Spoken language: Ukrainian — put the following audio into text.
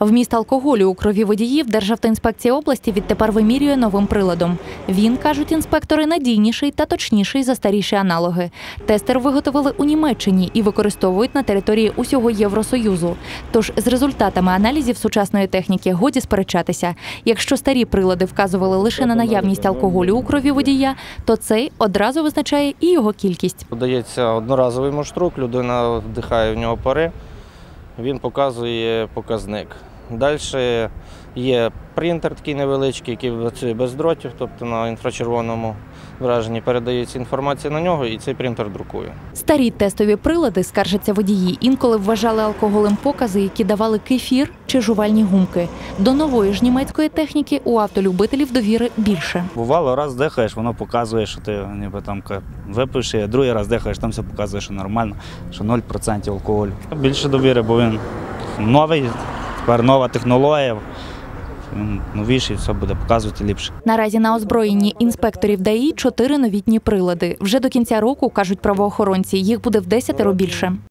Вміст алкоголю у крові водіїв Державтоінспекція області відтепер вимірює новим приладом. Він, кажуть інспектори, надійніший та точніший за старіші аналоги. Тестер виготовили у Німеччині і використовують на території усього Євросоюзу. Тож з результатами аналізів сучасної техніки годі сперечатися. Якщо старі прилади вказували лише на наявність алкоголю у крові водія, то цей одразу визначає і його кількість. Подається одноразовий муштрук, людина вдихає в нього пари, він показує показник. Далі є принтер такий невеличкий, який працює без дротів, тобто на інфрачервоному враженні передається інформація на нього, і цей принтер друкує. Старі тестові прилади, скаржаться водії, інколи вважали алкоголем покази, які давали кефір чи жувальні гумки. До нової ж німецької техніки у автолюбителів довіри більше. Бувало, раз дихаєш, воно показує, що ти ніби там випивши, а другий раз дихаєш, там все показує, що нормально, що 0% алкоголю. Більше довіри, бо він новий, тепер нова технологія, він новіший, все буде показувати ліпше. Наразі на озброєнні інспекторів ДАІ чотири новітні прилади. Вже до кінця року кажуть правоохоронці, їх буде в десятеро більше.